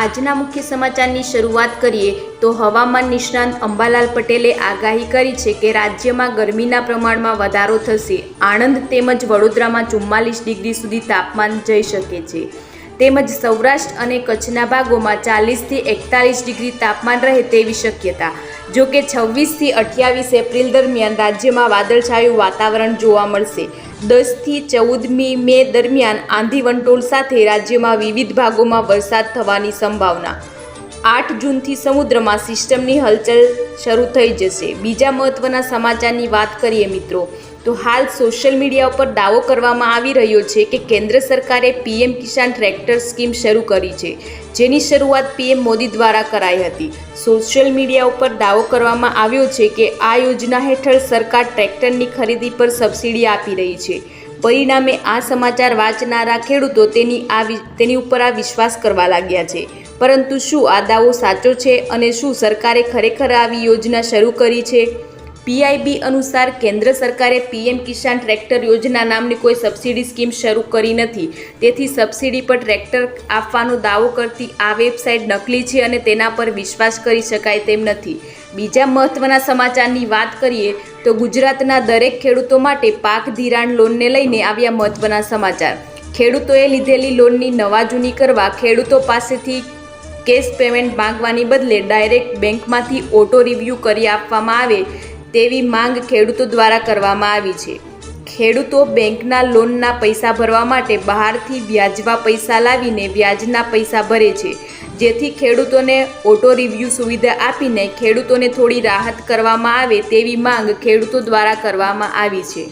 આજના મુખ્ય સમાચારની શરૂઆત કરીએ તો હવામાન નિષ્ણાંત અંબાલાલ પટેલે આગાહી કરી છે કે રાજ્યમાં ગરમીના પ્રમાણમાં વધારો થશે. આણંદ તેમજ વડોદરામાં ચુમ્માલીસ ડિગ્રી સુધી તાપમાન જઈ શકે છે. તેમજ સૌરાષ્ટ્ર અને કચ્છના ભાગોમાં ચાલીસથી એકતાલીસ ડિગ્રી તાપમાન રહે તેવી શક્યતા. જો કે છવ્વીસથી અઠ્યાવીસ એપ્રિલ દરમિયાન રાજ્યમાં વાદળછાયું વાતાવરણ જોવા મળશે. દસથી ચૌદમી મે દરમિયાન આંધી વંટોળ સાથે રાજ્યમાં વિવિધ ભાગોમાં વરસાદ થવાની સંભાવના. આઠ જૂનથી સમુદ્રમાં સિસ્ટમની હલચલ શરૂ થઈ જશે. બીજા મહત્ત્વના સમાચારની વાત કરીએ મિત્રો. તો હાલ સોશિયલ મીડિયા ઉપર દાવો કરવામાં આવી રહ્યો છે કે કેન્દ્ર સરકારે પીએમ કિસાન ટ્રેક્ટર સ્કીમ શરૂ કરી છે, જેની શરૂઆત પીએમ મોદી દ્વારા કરાઈ હતી. સોશિયલ મીડિયા ઉપર દાવો કરવામાં આવ્યો છે કે આ યોજના હેઠળ સરકાર ટ્રેક્ટરની ખરીદી પર સબસિડી આપી રહી છે. પરિણામે આ સમાચાર વાંચનારા ખેડૂતો તેની આ તેની ઉપર આ વિશ્વાસ કરવા લાગ્યા છે. પરંતુ શું આ દાવો સાચો છે અને શું સરકારે ખરેખર આવી યોજના શરૂ કરી છે? પીઆઈબી અનુસાર કેન્દ્ર સરકારે પીએમ કિસાન ટ્રેક્ટર યોજના નામની કોઈ સબસિડી સ્કીમ શરૂ કરી નથી. તેથી સબસિડી પર ટ્રેક્ટર આપવાનો દાવો કરતી આ વેબસાઇટ નકલી છે અને તેના પર વિશ્વાસ કરી શકાય તેમ નથી. બીજા મહત્ત્વના સમાચારની વાત કરીએ તો ગુજરાતના દરેક ખેડૂતો માટે પાક ધિરાણ લોનને લઈને આવ્યા મહત્વના સમાચાર. ખેડૂતોએ લીધેલી લોનની નવા જૂની કરવા ખેડૂતો પાસેથી કેશ પેમેન્ટ માંગવાની બદલે ડાયરેક્ટ બેંકમાંથી ઓટો રિવ્યૂ કરી આપવામાં આવે. તેવી માંગ ખેડૂતો દ્વારા કરવામાં આવી છે. ખેડૂતો બેંકના લોનના પૈસા ભરવા માટે બહારથી વ્યાજવા પૈસા લાવીને વ્યાજના પૈસા ભરે છે. જેથી ખેડૂતોને ઓટો રિવ્યૂ સુવિધા આપીને ખેડૂતોને થોડી રાહત કરવામાં આવે તેવી માંગ ખેડૂતો દ્વારા કરવામાં આવી છે.